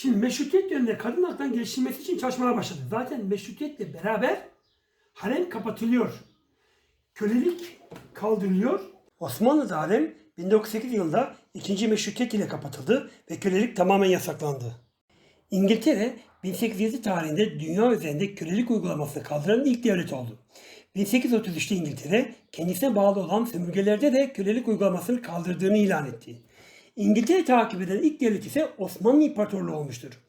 Şimdi meşrutiyet döneminde kadın haklarının geliştirilmesi için çalışmalar başladı. Zaten meşrutiyetle beraber harem kapatılıyor. Kölelik kaldırılıyor. Osmanlı'da harem 1908 yılında ikinci meşrutiyet ile kapatıldı ve kölelik tamamen yasaklandı. İngiltere 1807 tarihinde dünya üzerinde kölelik uygulamasını kaldıran ilk devlet oldu. 1833'te İngiltere kendisine bağlı olan sömürgelerde de kölelik uygulamasını kaldırdığını ilan etti. İngiltere takip eden ilk devlet ise Osmanlı İmparatorluğu olmuştur.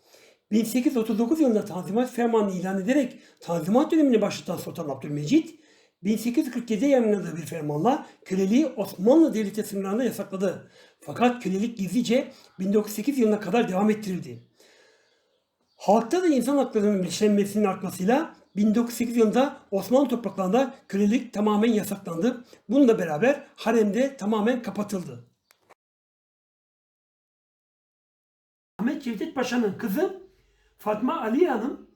1839 yılında Tanzimat Fermanı'nı ilan ederek Tanzimat dönemini başlatan Sultan Abdülmecit, 1847'de yayınladığı bir fermanla köleliği Osmanlı Devleti sınırlarında yasakladı. Fakat kölelik gizlice 1908 yılına kadar devam ettirildi. Halkta da insan haklarının bilinçlenmesinin artmasıyla 1908 yılında Osmanlı topraklarında kölelik tamamen yasaklandı. Bununla beraber haremde tamamen kapatıldı. Ahmet Cevdet Paşa'nın kızı Fatma Aliye Hanım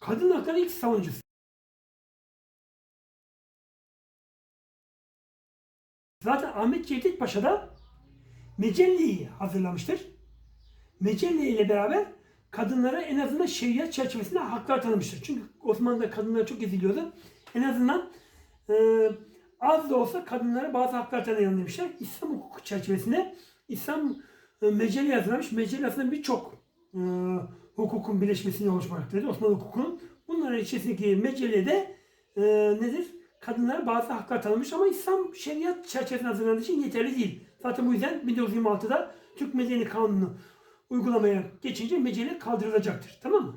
kadın hakları ilk savunucusu. Zaten Ahmet Cevdet Paşa da Mecelle'yi hazırlamıştır. Mecelle ile beraber kadınlara en azından şeriat çerçevesinde haklar tanımıştır. Çünkü Osmanlı'da kadınlar çok eziliyordu. En azından e, az da olsa kadınlara bazı haklar tanıyalım demişler. İslam hukuku çerçevesinde İslam e, Mecelle hazırlamış. Mecelle aslında birçok e, hukukun birleşmesini oluşmaktadır. Osmanlı hukukunun. Bunların içerisindeki Mecelle'de e, nedir? Kadınlara bazı haklar tanımış ama İslam şeriat çerçevesinde hazırlandığı için yeterli değil. Zaten bu yüzden 1926'da Türk Medeni Kanunu uygulamaya geçince Mecelle kaldırılacaktır. Tamam mı?